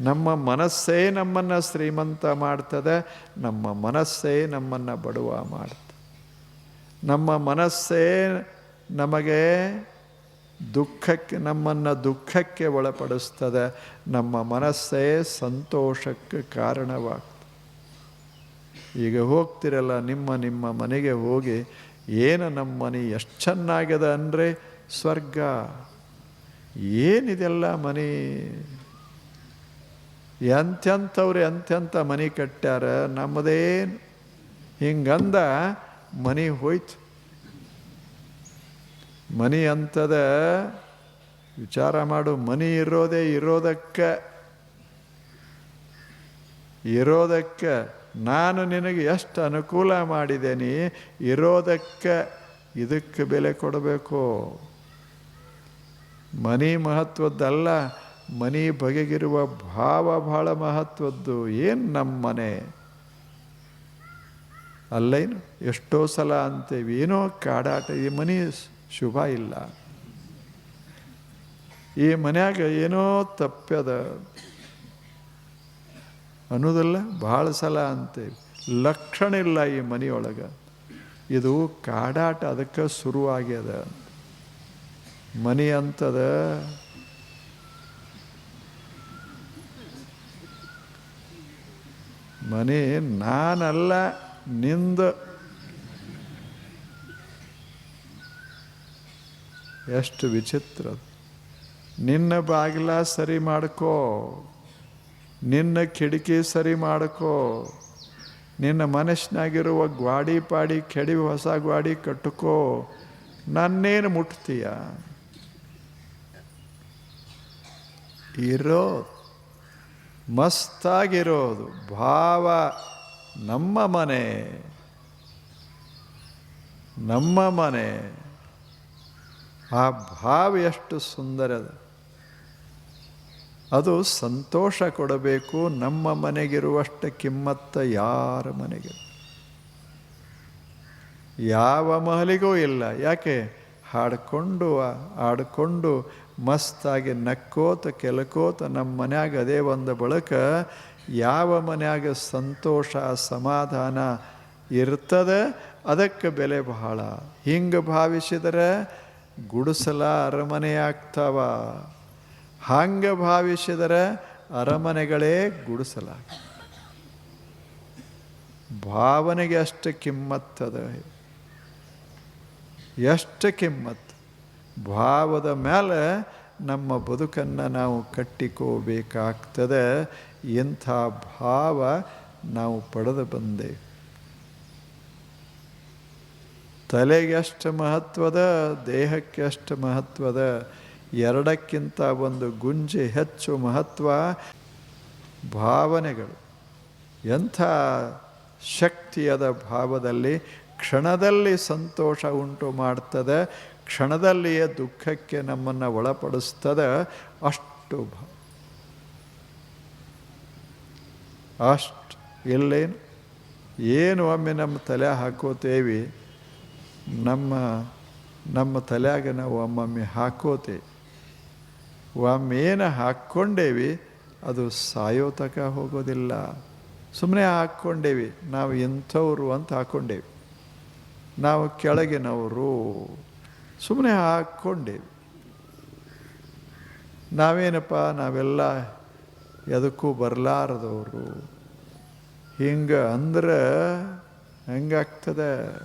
ನಮ್ಮ ಮನಸ್ಸೇ ನಮ್ಮನ್ನು ಶ್ರೀಮಂತ ಮಾಡ್ತದೆ, ನಮ್ಮ ಮನಸ್ಸೇ ನಮ್ಮನ್ನು ಬಡವ ಮಾಡ್ತದೆ. ನಮ್ಮ ಮನಸ್ಸೇ ನಮಗೆ ದುಃಖಕ್ಕೆ, ನಮ್ಮನ್ನು ದುಃಖಕ್ಕೆ ಒಳಪಡಿಸ್ತದೆ, ನಮ್ಮ ಮನಸ್ಸೇ ಸಂತೋಷಕ್ಕೆ ಕಾರಣವಾಗ್ತದೆ. ಈಗ ಹೋಗ್ತಿರಲ್ಲ, ನಿಮ್ಮ ನಿಮ್ಮ ಮನೆಗೆ ಹೋಗಿ, ಏನು ನಮ್ಮ ಮನೆ ಎಷ್ಟು ಚೆನ್ನಾಗಿದೆ ಅಂದರೆ, ಸ್ವರ್ಗ. ಏನಿದೆಲ್ಲ ಮನೆ ಎಂತೆಂಥವ್ರು ಎಂಥೆಂಥ ಮನೆ ಕಟ್ಟ್ಯಾರ ನಮ್ಮದೇನು ಹಿಂಗಂದ ಮನೆ ಹೋಯ್ತು. ಮನಿ ಅಂಥದ ವಿಚಾರ ಮಾಡು, ಮನಿ ಇರೋದೇ ಇರೋದಕ್ಕೆ. ಇರೋದಕ್ಕೆ. ನಾನು ನಿನಗೆ ಎಷ್ಟು ಅನುಕೂಲ ಮಾಡಿದ್ದೇನೆ ಇರೋದಕ್ಕೆ. ಇದಕ್ಕೆ ಬೆಲೆ ಕೊಡಬೇಕು. ಮನಿ ಮಹತ್ವದ್ದಲ್ಲ. ಮನಿ ಬಗೆಗಿರುವ ಭಾವ ಬಹಳ ಮಹತ್ವದ್ದು. ಏನು ನಮ್ಮ ಮನೆ? ಅಲ್ಲೇನು ಎಷ್ಟೋ ಸಲ ಅಂತೇವಿ. ಏನೋ ಕಾಡಾಟ. ಈ ಮನೆ ಶುಭ ಇಲ್ಲ. ಈ ಮನ್ಯಾಗ ಏನೋ ತಪ್ಪದ ಅನ್ನೋದಲ್ಲ ಭಾಳ ಸಲ ಅಂತೇವಿ. ಲಕ್ಷಣ ಇಲ್ಲ ಈ ಮನೆಯೊಳಗೆ ಇದು ಕಾಡಾಟ ಅದಕ್ಕೆ ಶುರುವಾಗ್ಯದ. ಮನೆ ಅಂತದ ಮನೆ ನಾನಲ್ಲ, ನಿಂದ. ಎಷ್ಟು ವಿಚಿತ್ರ. ನಿನ್ನ ಬಾಗಿಲ ಸರಿ ಮಾಡ್ಕೋ. ನಿನ್ನ ಕಿಟಕಿ ಸರಿ ಮಾಡ್ಕೋ. ನಿನ್ನ ಮನಸ್ಸಿನಾಗಿರುವ ಗ್ವಾಡಿ ಪಾಡಿ, ಕೆಡಿ ಹೊಸ ಗ್ವಾಡಿ ಕಟ್ಟುಕೋ. ನನ್ನೇನು ಮುಟ್ತೀಯ? ಇರೋ ಮಸ್ತಾಗಿರೋದು. ಭಾವ ನಮ್ಮ ಮನೆ. ನಮ್ಮ ಮನೆ. ಆ ಭಾವ ಎಷ್ಟು ಸುಂದರದ ಅದು. ಸಂತೋಷ ಕೊಡಬೇಕು ನಮ್ಮ ಮನೆಗಿರುವಷ್ಟು ಕಿಮ್ಮತ್ತ ಯಾರ ಮನೆಗೆ. ಯಾವ ಮಹಲಿಗೂ ಇಲ್ಲ. ಯಾಕೆ? ಹಾಡಿಕೊಂಡು ಆಡ್ಕೊಂಡು ಮಸ್ತಾಗಿ ನಕ್ಕೋತ ಕೆಲಕೋತ ನಮ್ಮ ಮನ್ಯಾಗ ಅದೇ ಒಂದು ಬಳಕ ಯಾವ ಮನ್ಯಾಗ ಸಂತೋಷ, ಸಮಾಧಾನ ಇರ್ತದೆ ಅದಕ್ಕೆ ಬೆಲೆ ಬಹಳ. ಹಿಂಗೆ ಭಾವಿಸಿದರೆ ಗುಡಿಸಲ ಅರಮನೆ ಆಗ್ತಾವ. ಹಂಗೆ ಭಾವಿಸಿದರೆ ಅರಮನೆಗಳೇ ಗುಡಿಸಲ. ಭಾವನೆಗೆ ಅಷ್ಟು ಕಿಮ್ಮತ್ತದ. ಎಷ್ಟು ಕಿಮ್ಮತ್ತು. ಭಾವದ ಮೇಲೆ ನಮ್ಮ ಬದುಕನ್ನು ನಾವು ಕಟ್ಟಿಕೋಬೇಕಾಗ್ತದೆ. ಇಂಥ ಭಾವ ನಾವು ಪಡೆದು ಬಂದೆ. ತಲೆಗೆ ಎಷ್ಟು ಮಹತ್ವದ, ದೇಹಕ್ಕೆ ಅಷ್ಟು ಮಹತ್ವದ, ಎರಡಕ್ಕಿಂತ ಒಂದು ಗುಂಜಿ ಹೆಚ್ಚು ಮಹತ್ವ ಭಾವನೆಗಳು. ಎಂಥ ಶಕ್ತಿಯದ ಭಾವದಲ್ಲಿ ಕ್ಷಣದಲ್ಲಿ ಸಂತೋಷ ಉಂಟು ಮಾಡ್ತದೆ. ಕ್ಷಣದಲ್ಲಿಯೇ ದುಃಖಕ್ಕೆ ನಮ್ಮನ್ನು ಒಳಪಡಿಸ್ತದೆ ಅಷ್ಟು ಭ. ಅಷ್ಟು ಎಲ್ಲೇನು? ಏನು ಒಮ್ಮೆ ನಮ್ಮ ತಲೆ ಹಾಕೋತೇವಿ? ನಮ್ಮ ನಮ್ಮ ತಲೆಯಾಗ ನಾವು ಒಮ್ಮೊಮ್ಮೆ ಹಾಕೋತೇವೆ. ಒಮ್ಮೆ ಏನು ಹಾಕ್ಕೊಂಡೇವಿ, ಅದು ಸಾಯೋ ತಕ ಹೋಗೋದಿಲ್ಲ. ಸುಮ್ಮನೆ ಹಾಕ್ಕೊಂಡೇವಿ. ನಾವು ಇಂಥವ್ರು ಅಂತ ಹಾಕ್ಕೊಂಡೇವಿ. ನಾವು ಕೆಳಗಿನವರು ಸುಮ್ಮನೆ ಹಾಕ್ಕೊಂಡೇವಿ ನಾವೇನಪ್ಪ, ನಾವೆಲ್ಲ ಎದಕ್ಕೂ ಬರಲಾರದವರು. ಹಿಂಗೆ ಅಂದ್ರೆ ಹೆಂಗಾಗ್ತದೆ?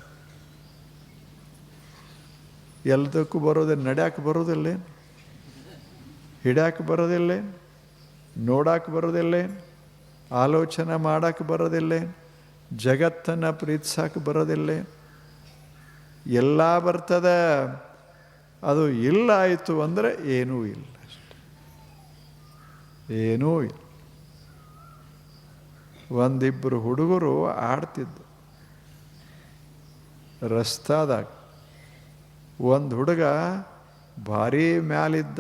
ಎಲ್ಲದಕ್ಕೂ ಬರೋದೇ, ನಡ್ಯಾಕೆ ಬರೋದಿಲ್ಲೇನು? ಹಿಡ್ಯಾಕೆ ಬರೋದಿಲ್ಲೇನು? ನೋಡಕ್ಕೆ ಬರೋದಿಲ್ಲೇನು? ಆಲೋಚನೆ ಮಾಡಕ್ಕೆ ಬರೋದಿಲ್ಲೇನು? ಜಗತ್ತನ್ನು ಪ್ರೀತಿಸೋಕೆ ಬರೋದಿಲ್ಲೇನು? ಎಲ್ಲ ಬರ್ತದೆ. ಅದು ಇಲ್ಲ ಆಯಿತು ಅಂದರೆ ಏನೂ ಇಲ್ಲ. ಏನೂ ಇಲ್ಲ. ಒಂದಿಬ್ಬರು ಹುಡುಗರು ಆಡ್ತಿದ್ದು. ರಸ್ತಾದಾಗ ಒಂದು ಹುಡುಗ ಭಾರಿ ಮ್ಯಾಲಿದ್ದ.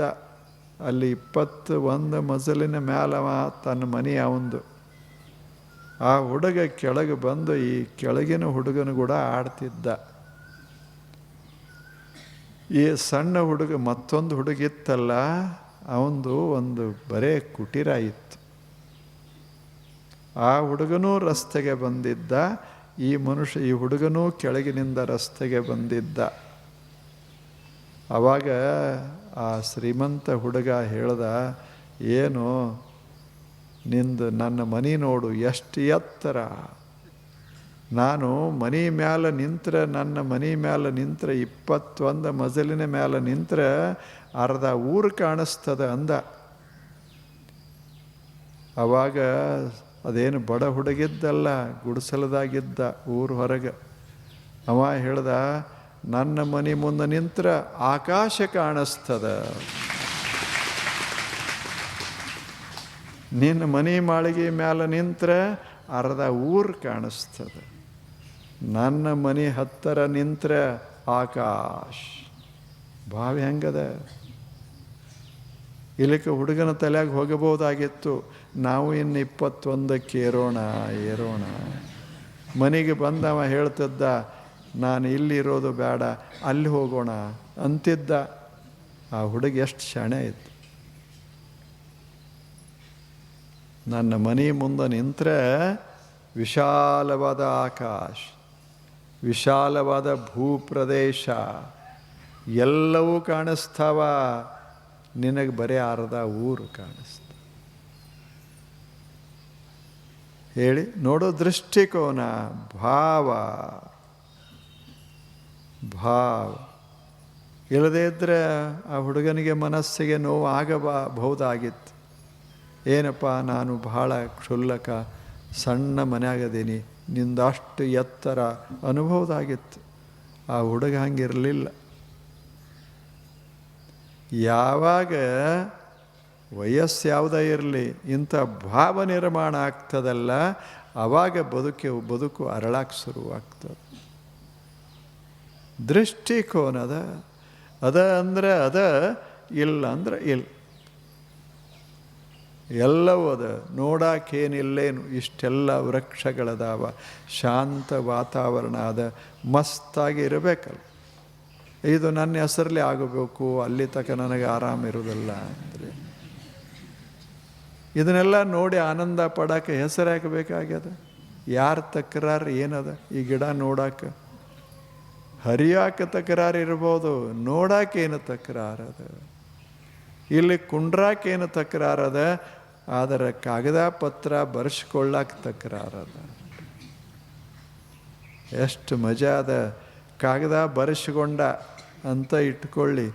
ಅಲ್ಲಿ ಇಪ್ಪತ್ತು ಒಂದು ಮಜಲಿನ ಮ್ಯಾಲವ ತನ್ನ ಮನೆ ಅವಂದು ಆ ಹುಡುಗ ಕೆಳಗೆ ಬಂದು ಈ ಕೆಳಗಿನ ಹುಡುಗನು ಕೂಡ ಆಡ್ತಿದ್ದ. ಈ ಸಣ್ಣ ಹುಡುಗ ಮತ್ತೊಂದು ಹುಡುಗಿತ್ತಲ್ಲ, ಅವಂದು ಒಂದು ಬರೇ ಕುಟೀರ ಇತ್ತು. ಆ ಹುಡುಗನೂ ರಸ್ತೆಗೆ ಬಂದಿದ್ದ, ಈ ಮನುಷ್ಯ, ಈ ಹುಡುಗನೂ ಕೆಳಗಿನಿಂದ ರಸ್ತೆಗೆ ಬಂದಿದ್ದ. ಆವಾಗ ಆ ಶ್ರೀಮಂತ ಹುಡುಗ ಹೇಳ್ದ, ಏನು, ನಿಂದು ನನ್ನ ಮನೆ ನೋಡು, ಎಷ್ಟು ಎತ್ತರ? ನಾನು ಮನೆ ಮ್ಯಾಲೆ ನಿಂತ್ರೆ, ನನ್ನ ಮನೆ ಮ್ಯಾಲೆ ನಿಂತ್ರೆ, ಇಪ್ಪತ್ತೊಂದು ಮಜಲಿನ ಮ್ಯಾಲೆ ನಿಂತ್ರೆ ಅರ್ಧ ಊರು ಕಾಣಿಸ್ತದ ಅಂದ. ಆವಾಗ ಅದೇನು ಬಡ ಹುಡುಗಿದ್ದಲ್ಲ, ಗುಡಿಸಲದಾಗಿದ್ದ ಊರು ಹೊರಗೆ. ಅವ ಹೇಳ್ದ, ನನ್ನ ಮನೆ ಮುಂದೆ ನಿಂತ್ರ ಆಕಾಶ ಕಾಣಿಸ್ತದ. ನಿನ್ನ ಮನೆ ಮಾಳಿಗೆ ಮ್ಯಾಲೆ ನಿಂತ್ರ ಅರ್ಧ ಊರು ಕಾಣಿಸ್ತದೆ. ನನ್ನ ಮನೆ ಹತ್ತರ ನಿಂತ್ರೆ ಆಕಾಶ. ಬಾವಿ ಹೆಂಗದ? ಇಲ್ಲಿಕ್ಕೆ ಹುಡುಗನ ತಲೆಯಾಗ ಹೋಗಬಹುದಾಗಿತ್ತು. ನಾವು ಇನ್ನು ಇಪ್ಪತ್ತೊಂದಕ್ಕೆ ಏರೋಣ ಏರೋಣ. ಮನೆಗೆ ಬಂದವ ಹೇಳ್ತಿದ್ದ, ನಾನು ಇಲ್ಲಿರೋದು ಬೇಡ, ಅಲ್ಲಿ ಹೋಗೋಣ ಅಂತಿದ್ದ. ಆ ಹುಡುಗ ಎಷ್ಟು ಶಾಣೆ ಇತ್ತು. ನನ್ನ ಮನೆ ಮುಂದೆ ನಿಂತರೆ ವಿಶಾಲವಾದ ಆಕಾಶ. ವಿಶಾಲವಾದ ಭೂಪ್ರದೇಶ. ಎಲ್ಲವೂ ಕಾಣಿಸ್ತಾವ. ನಿನಗೆ ಬರೀ ಅರ್ಧ ಊರು ಕಾಣಿಸ್ತ. ಹೇಳಿ, ನೋಡೋ ದೃಷ್ಟಿಕೋನ, ಭಾವ. ಭಾವ. ಇಲ್ಲದೇ ಇದ್ದರೆ ಆ ಹುಡುಗನಿಗೆ ಮನಸ್ಸಿಗೆ ನೋವು ಆಗಬಹುದಾಗಿತ್ತು ಏನಪ್ಪ, ನಾನು ಬಹಳ ಕ್ಷುಲ್ಲಕ, ಸಣ್ಣ ಮನೆಯಾಗದೀನಿ. ನಿಂದಷ್ಟು ಎತ್ತರ ಅನುಭವದಾಗಿತ್ತು. ಆ ಹುಡುಗ ಹಂಗಿರಲಿಲ್ಲ. ಯಾವಾಗ ವಯಸ್ಸು ಯಾವುದೇ ಇರಲಿ, ಇಂಥ ಭಾವ ನಿರ್ಮಾಣ ಆಗ್ತದಲ್ಲ ಆವಾಗ ಬದುಕು ಬದುಕು ಅರಳಾಕ್ ಶುರುವಾಗ್ತದೆ. ದೃಷ್ಟಿಕೋನದ, ಅದ ಅಂದ್ರೆ ಅದ, ಇಲ್ಲ ಅಂದ್ರೆ ಇಲ್ಲ. ಎಲ್ಲವೂ ಅದ. ನೋಡಾಕೇನಿಲ್ಲೇನು? ಇಷ್ಟೆಲ್ಲ ವೃಕ್ಷಗಳದಾವ. ಶಾಂತ ವಾತಾವರಣ ಅದ. ಮಸ್ತಾಗಿ ಇರಬೇಕಲ್ಲ. ಇದು ನನ್ನ ಹೆಸರಲ್ಲಿ ಆಗಬೇಕು. ಅಲ್ಲಿ ತನಕ ನನಗೆ ಆರಾಮ ಇರೋದಿಲ್ಲ ಅಂದರೆ. ಇದನ್ನೆಲ್ಲ ನೋಡಿ ಆನಂದ ಪಡೋಕೆ ಹೆಸರು ಹಾಕಬೇಕಾಗ್ಯದ? ಯಾರ ತಕರಾರು ಏನದ? ಈ ಗಿಡ ನೋಡಾಕ. ಹರಿಯಾಕ ತಕರಾರು ಇರ್ಬೋದು. ನೋಡಾಕೇನು ತಕರಾರದ ಇಲ್ಲಿ ಕುಂಡ್ರಾಕೇನು ತಕರಾರದ ಆದರೆ ಕಾಗದ ಪತ್ರ ಬರ್ಸ್ಕೊಳ್ಳಾಕ ತಕರಾರದ ಎಷ್ಟು ಮಜಾ ಅದ. ಕಾಗದ ಬರೆಸ್ಕೊಂಡ ಅಂತ ಇಟ್ಕೊಳ್ಳಿ.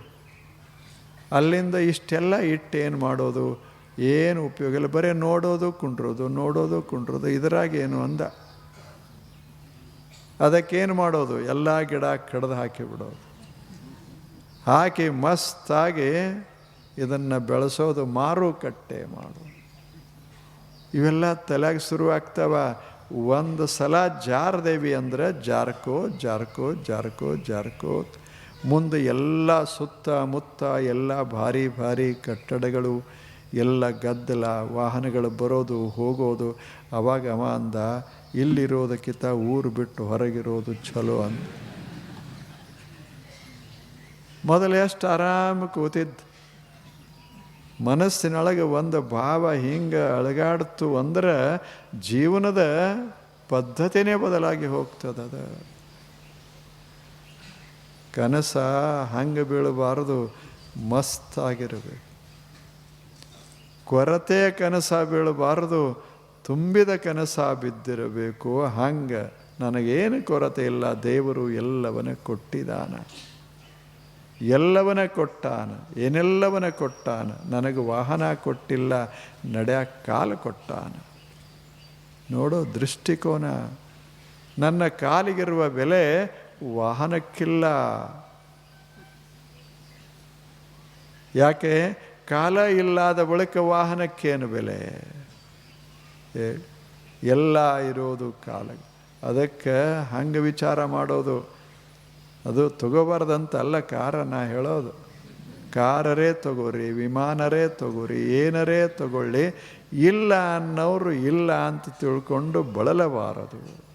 ಅಲ್ಲಿಂದ ಇಷ್ಟೆಲ್ಲ ಇಟ್ಟು ಏನು ಮಾಡೋದು? ಏನು ಉಪಯೋಗ ಇಲ್ಲ. ಬರೀ ನೋಡೋದು, ಕುಂಡ್ರೋದು ನೋಡೋದು, ಕುಂಡ್ರೋದು ಇದರಾಗೇನು ಅಂದ. ಅದಕ್ಕೇನು ಮಾಡೋದು? ಎಲ್ಲ ಗಿಡ ಕಡ್ದು ಹಾಕಿಬಿಡೋದು ಹಾಕಿ ಮಸ್ತಾಗಿ ಇದನ್ನು ಬೆಳೆಸೋದು ಮಾರುಕಟ್ಟೆ ಮಾಡು. ಇವೆಲ್ಲ ತಲೆಗೆ ಶುರುವಾಗ್ತಾವ ಒಂದು ಸಲ ಜಾರದೇವಿ ಅಂದರೆ ಜಾರ್ಕೋ ಜಾರ್ಕೋ ಜಾರ್ಕೋ ಜಾರ್ಕೋ. ಮುಂದೆ ಎಲ್ಲ ಸುತ್ತಮುತ್ತ ಎಲ್ಲ ಭಾರಿ ಭಾರಿ ಕಟ್ಟಡಗಳು, ಎಲ್ಲ ಗದ್ದಲ, ವಾಹನಗಳು ಬರೋದು, ಹೋಗೋದು. ಅವಾಗ ಅವ ಅಂದ, ಇಲ್ಲಿರೋದಕ್ಕಿಂತ ಊರು ಬಿಟ್ಟು ಹೊರಗಿರೋದು ಚಲೋ ಅಂತ ಮೊದಲು ಎಷ್ಟು ಆರಾಮ ಕೂತಿದ್ದು. ಮನಸ್ಸಿನೊಳಗೆ ಒಂದು ಭಾವ ಹಿಂಗೆ ಅಳಗಾಡ್ತು ಅಂದ್ರೆ ಜೀವನದ ಪದ್ಧತಿನೇ ಬದಲಾಗಿ ಹೋಗ್ತದದ ಕನಸ ಹಂಗೆ ಬೀಳಬಾರದು ಮಸ್ತಾಗಿರಬೇಕು ಕೊರತೆ ಕನಸ ಬೀಳಬಾರದು, ತುಂಬಿದ ಕನಸ ಬಿದ್ದಿರಬೇಕು. ಹಂಗೆ ನನಗೇನು ಕೊರತೆ ಇಲ್ಲ, ದೇವರು ಎಲ್ಲವನ್ನ ಕೊಟ್ಟಿದ್ದಾನ. ಎಲ್ಲವನ ಕೊಟ್ಟಾನ ಏನೆಲ್ಲವನ ಕೊಟ್ಟಾನ, ನನಗೆ ವಾಹನ ಕೊಟ್ಟಿಲ್ಲ ನಡೆಯಕ್ಕೆ ಕಾಲು ಕೊಟ್ಟಾನ. ನೋಡೋ ದೃಷ್ಟಿಕೋನ, ನನ್ನ ಕಾಲಿಗಿರುವ ಬೆಲೆ ವಾಹನಕ್ಕಿಲ್ಲ. ಯಾಕೆ? ಕಾಲ ಇಲ್ಲದ ಬಳಿಕ ವಾಹನಕ್ಕೇನು ಬೆಲೆ? ಎಲ್ಲ ಇರೋದು ಕಾಲ. ಅದಕ್ಕೆ ಹಂಗೆ ವಿಚಾರ ಮಾಡೋದು. ಅದು ತಗೋಬಾರ್ದಂತ ಅಲ್ಲ ಕಾರ ನಾ ಹೇಳೋದು. ಕಾರರೇ ತಗೋರಿ, ವಿಮಾನರೇ ತಗೋರಿ, ಏನರೇ ತಗೊಳ್ಳಿ, ಇಲ್ಲ ಅನ್ನೋರು ಇಲ್ಲ ಅಂತ ತಿಳ್ಕೊಂಡು ಬಳಲಬಾರದು.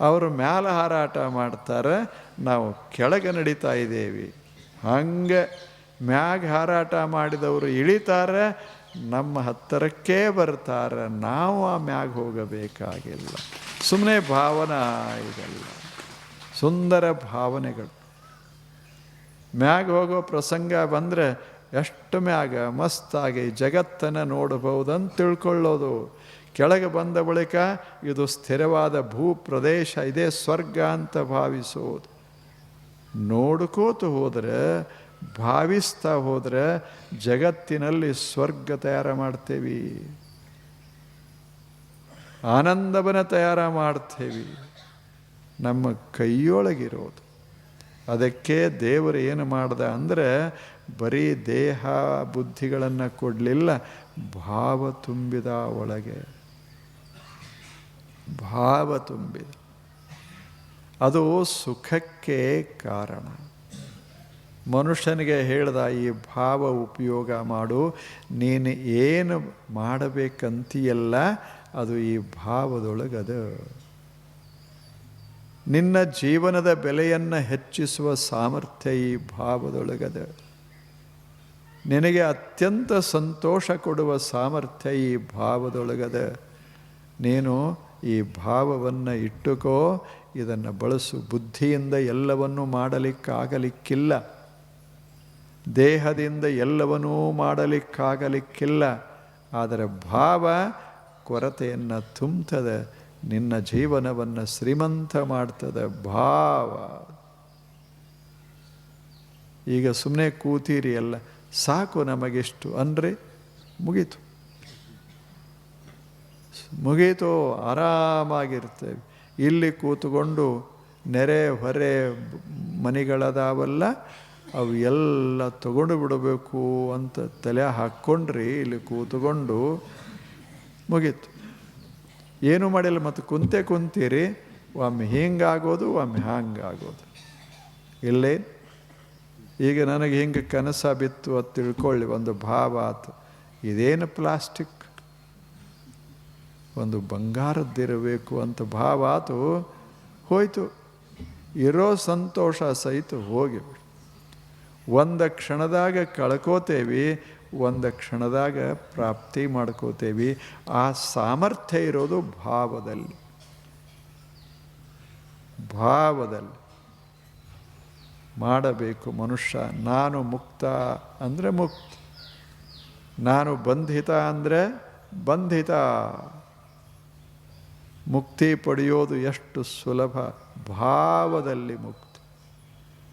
ಅವರು ಮ್ಯಾಲ ಹಾರಾಟ ಮಾಡ್ತಾರೆ, ನಾವು ಕೆಳಗೆ ನಡೀತಾ ಇದ್ದೇವೆ ಹಂಗೆ ಮ್ಯಾಗ ಹಾರಾಟ ಮಾಡಿದವರು ಇಳಿತಾರೆ, ನಮ್ಮ ಹತ್ತಿರಕ್ಕೇ ಬರ್ತಾರೆ, ನಾವು ಆ ಮ್ಯಾಗ ಹೋಗಬೇಕಾಗಿಲ್ಲ. ಸುಮ್ಮನೆ ಭಾವನಾ ಇದೆಲ್ಲ. ಸುಂದರ ಭಾವನೆಗಳು. ಮ್ಯಾಗ ಹೋಗೋ ಪ್ರಸಂಗ ಬಂದರೆ ಎಷ್ಟು ಮ್ಯಾಗ ಮಸ್ತಾಗಿ ಜಗತ್ತನ್ನು ನೋಡಬಹುದಂತ ತಿಳ್ಕೊಳ್ಳೋದು. ಕೆಳಗೆ ಬಂದ ಬಳಿಕ ಇದು ಸ್ಥಿರವಾದ ಭೂ ಪ್ರದೇಶ ಇದೇ ಸ್ವರ್ಗ ಅಂತ ಭಾವಿಸೋದು. ನೋಡ್ಕೋತು ಹೋದರೆ, ಭಾವಿಸ್ತಾ ಹೋದರೆ ಜಗತ್ತಿನಲ್ಲಿ ಸ್ವರ್ಗ ತಯಾರು ಮಾಡ್ತೇವೆ. ಆನಂದವನ್ನ ತಯಾರು ಮಾಡ್ತೇವೆ. ನಮ್ಮ ಕೈಯೊಳಗಿರೋದು. ಅದಕ್ಕೆ ದೇವರು ಏನು ಮಾಡ್ದ ಅಂದರೆ ಬರೀ ದೇಹ ಬುದ್ಧಿಗಳನ್ನು ಕೊಡಲಿಲ್ಲ, ಭಾವ ತುಂಬಿದ ಒಳಗೆ. ಭಾವ ತುಂಬಿದ. ಅದು ಸುಖಕ್ಕೆ ಕಾರಣ. ಮನುಷ್ಯನಿಗೆ ಹೇಳ್ದ ಈ ಭಾವ ಉಪಯೋಗ ಮಾಡು, ನೀನು ಏನು ಮಾಡಬೇಕಂತೀಯಲ್ಲ, ಅದು ಈ ಭಾವದೊಳಗದು. ನಿನ್ನ ಜೀವನದ ಬೆಲೆಯನ್ನು ಹೆಚ್ಚಿಸುವ ಸಾಮರ್ಥ್ಯ ಈ ಭಾವದೊಳಗದೆ. ನಿನಗೆ ಅತ್ಯಂತ ಸಂತೋಷ ಕೊಡುವ ಸಾಮರ್ಥ್ಯ ಈ ಭಾವದೊಳಗದೆ. ನೀನು ಈ ಭಾವವನ್ನು ಇಟ್ಟುಕೋ, ಇದನ್ನು ಬಳಸು. ಬುದ್ಧಿಯಿಂದ ಎಲ್ಲವನ್ನೂ ಮಾಡಲಿಕ್ಕಾಗಲಿಕ್ಕಿಲ್ಲ. ದೇಹದಿಂದ ಎಲ್ಲವನ್ನೂ ಮಾಡಲಿಕ್ಕಾಗಲಿಕ್ಕಿಲ್ಲ. ಆದರೆ ಭಾವ ಕೊರತೆಯನ್ನು ತುಂಬ್ತದೆ. ನಿನ್ನ ಜೀವನವನ್ನು ಶ್ರೀಮಂತ ಮಾಡ್ತದೆ ಭಾವ. ಈಗ ಸುಮ್ಮನೆ ಕೂತೀರಿ ಎಲ್ಲ, ಸಾಕು ನಮಗೆಷ್ಟು ಅಂದರೆ ಮುಗೀತು. ಮುಗೀತು, ಆರಾಮಾಗಿರ್ತೇವೆ. ಇಲ್ಲಿ ಕೂತುಕೊಂಡು ನೆರೆ, ಹೊರೆ ಮನೆಗಳದಾವಲ್ಲ, ಅವು ಎಲ್ಲ ತಗೊಂಡು ಬಿಡಬೇಕು ಅಂತ ತಲೆ ಹಾಕ್ಕೊಂಡ್ರಿ, ಇಲ್ಲಿ ಕೂತುಕೊಂಡು ಮುಗೀತು. ಏನು ಮಾಡಿಲ್ಲ ಮತ್ತು ಕುಂತೆ ಕುಂತೀರಿ, ಒಮ್ಮೆ ಹಿಂಗಾಗೋದು, ಒಮ್ಮೆ ಹಂಗಾಗೋದು. ಇಲ್ಲೇ? ಈಗ ನನಗೆ ಹಿಂಗೆ ಕನಸ ಬಿತ್ತು ಅಂತ ತಿಳ್ಕೊಳ್ಳಿ, ಒಂದು ಭಾವ ಆತು. ಇದೇನು ಪ್ಲಾಸ್ಟಿಕ್? ಒಂದು ಬಂಗಾರದ್ದಿರಬೇಕು ಅಂತ ಭಾವ ಆತು, ಹೋಯಿತು. ಇರೋ ಸಂತೋಷ ಸಹಿತ ಹೋಗಿ ಒಂದು ಕ್ಷಣದಾಗ ಕಳ್ಕೋತೇವಿ ಒಂದು ಕ್ಷಣದಾಗ ಪ್ರಾಪ್ತಿ ಮಾಡ್ಕೋತೇವಿ. ಆ ಸಾಮರ್ಥ್ಯ ಇರೋದು ಭಾವದಲ್ಲಿ. ಭಾವದಲ್ಲಿ. ಮಾಡಬೇಕು ಮನುಷ್ಯ. ನಾನು ಮುಕ್ತ ಅಂದರೆ ಮುಕ್ತ. ನಾನು ಬಂಧಿತ ಅಂದರೆ ಬಂಧಿತ. ಮುಕ್ತಿ ಪಡೆಯೋದು ಎಷ್ಟು ಸುಲಭ? ಭಾವದಲ್ಲಿ ಮುಕ್ತಿ.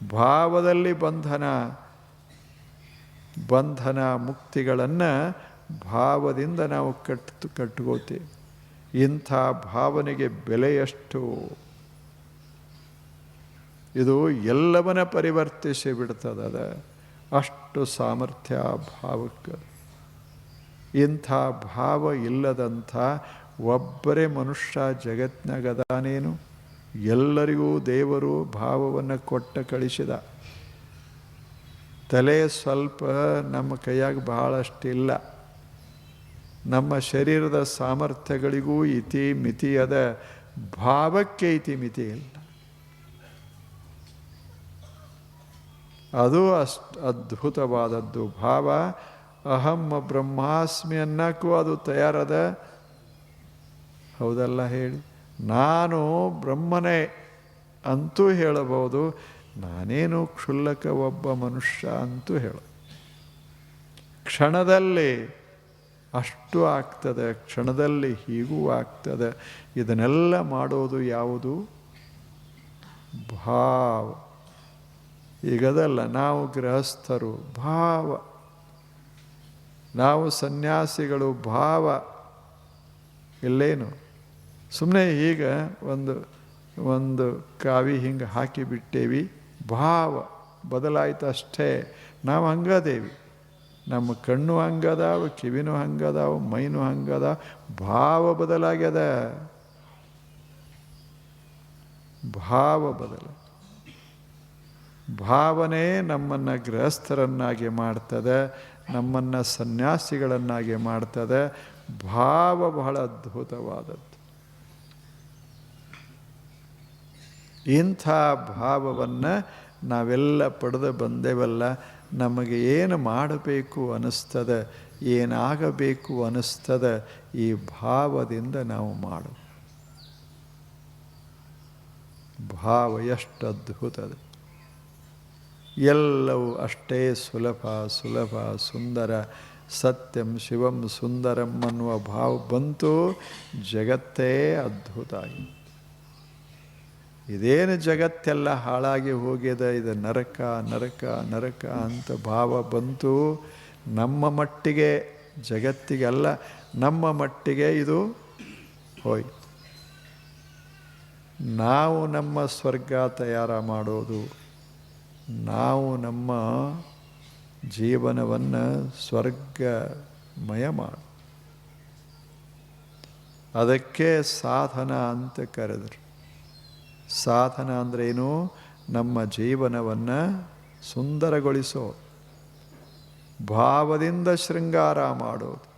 ಭಾವದಲ್ಲಿ ಬಂಧನ. ಬಂಧನ ಮುಕ್ತಿಗಳನ್ನು ಭಾವದಿಂದ ನಾವು ಕಟ್ಟು ಕಟ್ಕೋತೀವಿ. ಇಂಥ ಭಾವನೆಗೆ ಬೆಲೆಯಷ್ಟು ಇದು ಎಲ್ಲವನ್ನ ಪರಿವರ್ತಿಸಿ ಬಿಡ್ತದ ಅಷ್ಟು ಸಾಮರ್ಥ್ಯ ಭಾವಕ್ಕೆ. ಇಂಥ ಭಾವ ಇಲ್ಲದಂಥ ಒಬ್ಬರೇ ಮನುಷ್ಯ ಜಗತ್ನಾಗದಾನೇನು? ಎಲ್ಲರಿಗೂ ದೇವರು ಭಾವವನ್ನು ಕೊಟ್ಟ ಕಳಿಸಿದ. ತಲೆ ಸ್ವಲ್ಪ ನಮ್ಮ ಕೈಯಾಗ ಬಹಳಷ್ಟಿಲ್ಲ. ನಮ್ಮ ಶರೀರದ ಸಾಮರ್ಥ್ಯಗಳಿಗೂ ಇತಿ ಮಿತಿಯದ ಭಾವಕ್ಕೆ ಇತಿ ಮಿತಿ ಇಲ್ಲ. ಅದು ಅಷ್ಟು ಅದ್ಭುತವಾದದ್ದು. ಭಾವ ಅಹಂ ಬ್ರಹ್ಮಾಸ್ಮಿ ಅನ್ನಕ್ಕೂ ಅದು ತಯಾರದ. ಹೌದಲ್ಲ ಹೇಳಿ? ನಾನು ಬ್ರಹ್ಮನೇ ಅಂತೂ ಹೇಳಬಹುದು. ನಾನೇನು ಕ್ಷುಲ್ಲಕ ಒಬ್ಬ ಮನುಷ್ಯ ಅಂತೂ ಹೇಳ. ಕ್ಷಣದಲ್ಲಿ ಅಷ್ಟು ಆಗ್ತದೆ, ಕ್ಷಣದಲ್ಲಿ ಹೀಗೂ ಆಗ್ತದೆ. ಇದನ್ನೆಲ್ಲ ಮಾಡೋದು ಯಾವುದು? ಭಾವ. ಈಗದಲ್ಲ, ನಾವು ಗೃಹಸ್ಥರು, ಭಾವ. ನಾವು ಸನ್ಯಾಸಿಗಳು, ಭಾವ. ಇಲ್ಲೇನು? ಸುಮ್ಮನೆ ಈಗ ಒಂದು ಒಂದು ಕಾವಿ ಹಿಂಗೆ ಹಾಕಿ ಬಿಟ್ಟೇವಿ ಭಾವ ಬದಲಾಯ್ತು ಅಷ್ಟೇ. ನಾವು ಹಂಗದೇವಿ. ನಮ್ಮ ಕಣ್ಣು ಹಂಗದಾವು, ಕಿವಿನೂ ಹಂಗದಾವು, ಮೈನು ಹಂಗದ ಭಾವ ಬದಲಾಗ್ಯದ ಭಾವ ಬದಲ. ಭಾವನೆ ನಮ್ಮನ್ನು ಗೃಹಸ್ಥರನ್ನಾಗಿ ಮಾಡ್ತದೆ, ನಮ್ಮನ್ನು ಸನ್ಯಾಸಿಗಳನ್ನಾಗಿ ಮಾಡ್ತದೆ. ಭಾವ ಬಹಳ ಅದ್ಭುತವಾದದ್ದು. ಇಂಥ ಭಾವವನ್ನು ನಾವೆಲ್ಲ ಪಡೆದು ಬಂದೇವಲ್ಲ, ನಮಗೆ ಏನು ಮಾಡಬೇಕು ಅನ್ನಿಸ್ತದೆ, ಏನಾಗಬೇಕು ಅನ್ನಿಸ್ತದ ಈ ಭಾವದಿಂದ ನಾವು ಮಾಡು ಭಾವ ಎಷ್ಟು ಅದ್ಭುತ ಅದು. ಎಲ್ಲವೂ ಅಷ್ಟೇ ಸುಲಭ ಸುಲಭ, ಸುಂದರ, ಸತ್ಯಂ ಶಿವಂ ಸುಂದರಂ ಅನ್ನುವ ಭಾವ ಬಂತು, ಜಗತ್ತೇ ಅದ್ಭುತ ಇದೇನು ಜಗತ್ತೆಲ್ಲ ಹಾಳಾಗಿ ಹೋಗಿದೆ, ಇದು ನರಕ ನರಕ ನರಕ ಅಂತ ಭಾವ ಬಂತು. ನಮ್ಮ ಮಟ್ಟಿಗೆ ಜಗತ್ತಿಗಲ್ಲ ನಮ್ಮ ಮಟ್ಟಿಗೆ ಇದು ಹೋಯ್ತು. ನಾವು ನಮ್ಮ ಸ್ವರ್ಗ ತಯಾರ ಮಾಡೋದು, ನಾವು ನಮ್ಮ ಜೀವನವನ್ನು ಸ್ವರ್ಗಮಯ ಮಾಡು. ಅದಕ್ಕೆ ಸಾಧನ ಅಂತ ಕರೆದರು. ಸಾಧನ ಅಂದ್ರೇನು ನಮ್ಮ ಜೀವನವನ್ನು ಸುಂದರಗೊಳಿಸೋ, ಭಾವದಿಂದ ಶೃಂಗಾರ ಮಾಡೋದು.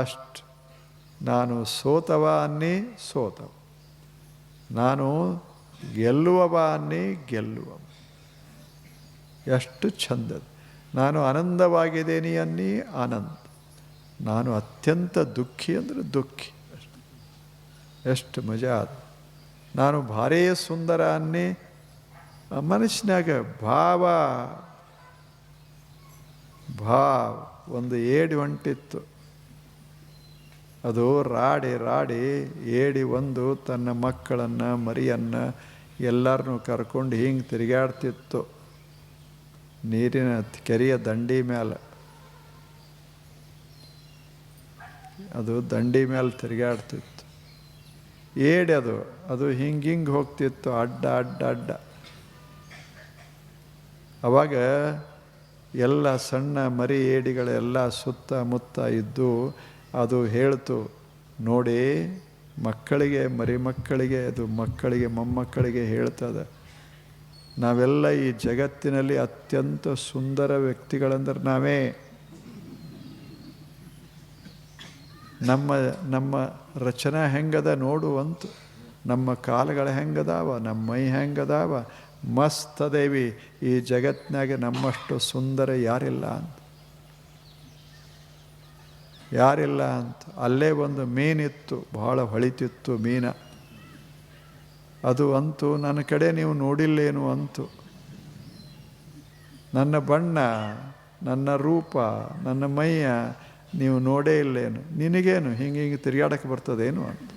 ಅಷ್ಟು. ನಾನು ಸೋತವ ಅನ್ನಿ ಸೋತವ. ನಾನು ಗೆಲ್ಲುವವ ಅನ್ನಿ ಗೆಲ್ಲುವ ಎಷ್ಟು ಚಂದದ ನಾನು ಆನಂದವಾಗಿದ್ದೇನೆ ಅನ್ನಿ ಆನಂದ. ನಾನು ಅತ್ಯಂತ ದುಃಖಿ ಅಂದರೆ ದುಃಖಿ ಎಷ್ಟು ಮಜಾ ಅದು ನಾನು ಭಾರೀ ಸುಂದರ ಅನ್ನಿ ಮನಸ್ಸಿನಾಗ ಭಾವ ಭಾವ ಒಂದು ಏಡಿ ಹೊಂಟಿತ್ತು. ಅದು ರಾಡಿ ರಾಡಿ ಏಡಿ ಒಂದು ತನ್ನ ಮಕ್ಕಳನ್ನು, ಮರಿಯನ್ನು ಎಲ್ಲರನ್ನೂ ಕರ್ಕೊಂಡು ಹಿಂಗೆ ತಿರುಗಾಡ್ತಿತ್ತು ನೀರಿನ ಕೆರೆಯ ದಂಡಿ ಮೇಲೆ ಅದು ದಂಡಿ ಮೇಲೆ ತಿರುಗಾಡ್ತಿತ್ತು ಏಡಿ ಅದು. ಅದು ಹಿಂಗೆ ಹಿಂಗೆ ಹೋಗ್ತಿತ್ತು, ಅಡ್ಡ ಅಡ್ಡ ಅಡ್ಡ. ಅವಾಗ ಎಲ್ಲ ಸಣ್ಣ ಮರಿ ಏಡಿಗಳೆಲ್ಲ ಸುತ್ತಮುತ್ತ ಇದ್ದು ಅದು ಹೇಳ್ತು, ನೋಡಿ, ಮಕ್ಕಳಿಗೆ, ಮರಿ ಮಕ್ಕಳಿಗೆ, ಅದು ಮಕ್ಕಳಿಗೆ, ಮೊಮ್ಮಕ್ಕಳಿಗೆ ಹೇಳ್ತದೆ. ನಾವೆಲ್ಲ ಈ ಜಗತ್ತಿನಲ್ಲಿ ಅತ್ಯಂತ ಸುಂದರ ವ್ಯಕ್ತಿಗಳಂದ್ರೆ ನಾವೇ. ನಮ್ಮ ನಮ್ಮ ರಚನಾ ಹೆಂಗದ ನೋಡುವಂತು ನಮ್ಮ ಕಾಲುಗಳು ಹೆಂಗದಾವ, ನಮ್ಮ ಮೈ ಹೆಂಗದಾವ? ಮಸ್ತ್ ದೇವಿ ಈ ಜಗತ್ತಿನಾಗೆ ನಮ್ಮಷ್ಟು ಸುಂದರ ಯಾರಿಲ್ಲ ಅಂತ. ಯಾರಿಲ್ಲ ಅಂತ. ಅಲ್ಲೇ ಒಂದು ಮೀನಿತ್ತು ಭಾಳ ಹೊಳಿತಿತ್ತು ಮೀನ. ಅದು ಅಂತೂ ನನ್ನ ಕಡೆ ನೀವು ನೋಡಿಲ್ಲೇನು ಅಂತು. ನನ್ನ ಬಣ್ಣ, ನನ್ನ ರೂಪ, ನನ್ನ ಮೈಯ ನೀವು ನೋಡೇ ಇಲ್ಲೇನು? ನಿನಗೇನು? ಹಿಂಗೆ ಹಿಂಗೆ ತಿರುಗಾಡಕ್ಕೆ ಬರ್ತದೇನು ಅಂತ.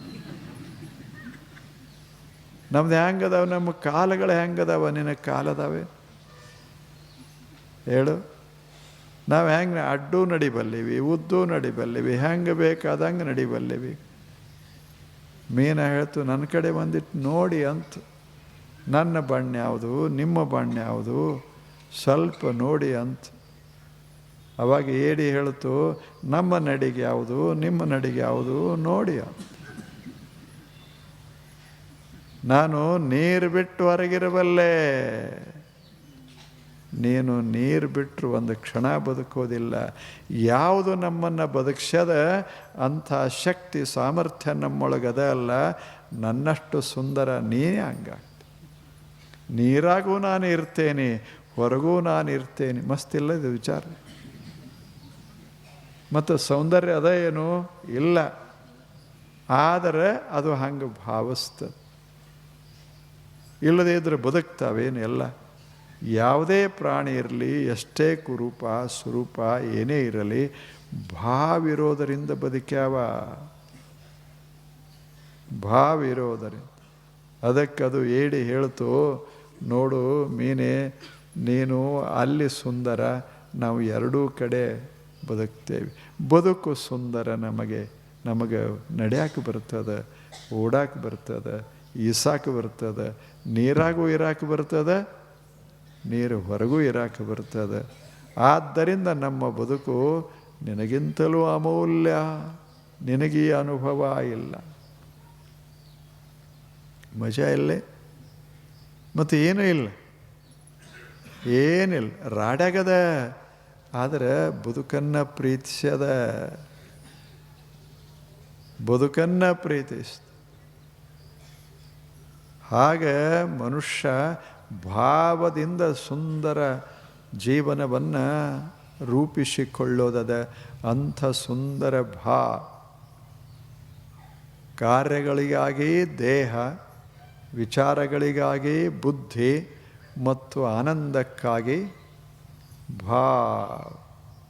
ನಮ್ದು ಹೆಂಗದಾವೆ? ನಮ್ಮ ಕಾಲಗಳು ಹೆಂಗದಾವ? ನಿನ್ನ ಕಾಲದಾವೆ? ಹೇಳು. ನಾವು ಹೆಂಗೆ ಅಡ್ಡು ನಡಿಬಲ್ಲಿವಿ, ಉದ್ದು ನಡಿಬಲ್ಲಿವಿ, ಹೆಂಗೆ ಬೇಕಾದಂಗೆ ನಡಿಬಲ್ಲಿವಿ. ಮೀನ ಹೇಳ್ತು ನನ್ನ ಕಡೆ ಬಂದಿಟ್ಟು ನೋಡಿ ಅಂತ. ನನ್ನ ಬಣ್ಣ ಯಾವುದು? ನಿಮ್ಮ ಬಣ್ಣ ಯಾವುದು? ಸ್ವಲ್ಪ ನೋಡಿ ಅಂತ. ಅವಾಗ ಏಡಿ ಹೇಳ್ತು, ನಮ್ಮ ನಡಿಗೆ ಯಾವುದು? ನಿಮ್ಮ ನಡಿಗೆ ಯಾವುದು? ನೋಡಿ ಅಂತ. ನಾನು ನೀರು ಬಿಟ್ಟು ಹೊರಗಿರಬಲ್ಲೆ ನೀನು ನೀರು ಬಿಟ್ಟರು ಒಂದು ಕ್ಷಣ ಬದುಕೋದಿಲ್ಲ. ಯಾವುದು ನಮ್ಮನ್ನು ಬದುಕ್ಸದ ಅಂಥ ಶಕ್ತಿ ಸಾಮರ್ಥ್ಯ ನಮ್ಮೊಳಗದ ಅಲ್ಲ. ನನ್ನಷ್ಟು ಸುಂದರ ನೀನೇ ಹಂಗಾಗ್ತಿ. ನೀರಾಗೂ ನಾನು ಇರ್ತೇನೆ, ಹೊರಗೂ ನಾನು ಇರ್ತೇನೆ. ಮಸ್ತಿಲ್ಲ ಇದು ವಿಚಾರ. ಮತ್ತು ಸೌಂದರ್ಯ ಅದ ಏನು? ಇಲ್ಲ. ಆದರೆ ಅದು ಹಂಗೆ ಭಾವಿಸ್ತದೆ. ಇಲ್ಲದೇ ಇದ್ದರೆ ಬದುಕ್ತಾವೇನು ಎಲ್ಲ? ಯಾವುದೇ ಪ್ರಾಣಿ ಇರಲಿ, ಎಷ್ಟೇ ಕುರೂಪ ಸ್ವರೂಪ ಏನೇ ಇರಲಿ, ಭಾವಿರೋದರಿಂದ ಬದುಕ್ಯಾವ ಭಾವಿರೋದರಿಂದ. ಅದಕ್ಕದು ಏಡಿ ಹೇಳ್ತು, ನೋಡು ಮೀನೆ, ನೀನು ಅಲ್ಲಿ ಸುಂದರ, ನಾವು ಎರಡೂ ಕಡೆ ಬದುಕ್ತೇವೆ. ಬದುಕು ಸುಂದರ ನಮಗೆ ನಮಗೆ ನಡೆಯಕ್ಕೆ ಬರ್ತದೆ, ಓಡಾಕೆ ಬರ್ತದೆ ಈಸಾಕ ಬರ್ತದೆ, ನೀರಾಗೂ ಇರಾಕೆ ಬರ್ತದೆ, ನೀರು ಹೊರಗೂ ಇರಾಕೆ ಬರ್ತದೆ. ಆದ್ದರಿಂದ ನಮ್ಮ ಬದುಕು ನಿನಗಿಂತಲೂ ಅಮೂಲ್ಯ, ನಿನಗೀ ಅನುಭವ ಇಲ್ಲ. ಮಜಾ ಇಲ್ಲೇ? ಮತ್ತು ಏನೂ ಇಲ್ಲ. ಏನಿಲ್ಲ ರಾಡ್ಯಾಗದ ಆದರೆ ಬದುಕನ್ನು ಪ್ರೀತಿಸದ ಬದುಕನ್ನು ಪ್ರೀತಿಸ್ತ. ಹಾಗೆ ಮನುಷ್ಯ ಭಾವದಿಂದ ಸುಂದರ ಜೀವನವನ್ನು ರೂಪಿಸಿಕೊಳ್ಳೋದದ ಅಂಥ ಸುಂದರ ಭಾ. ಕಾರ್ಯಗಳಿಗಾಗಿ ದೇಹ, ವಿಚಾರಗಳಿಗಾಗಿ ಬುದ್ಧಿ ಮತ್ತು ಆನಂದಕ್ಕಾಗಿ ಭಾವ್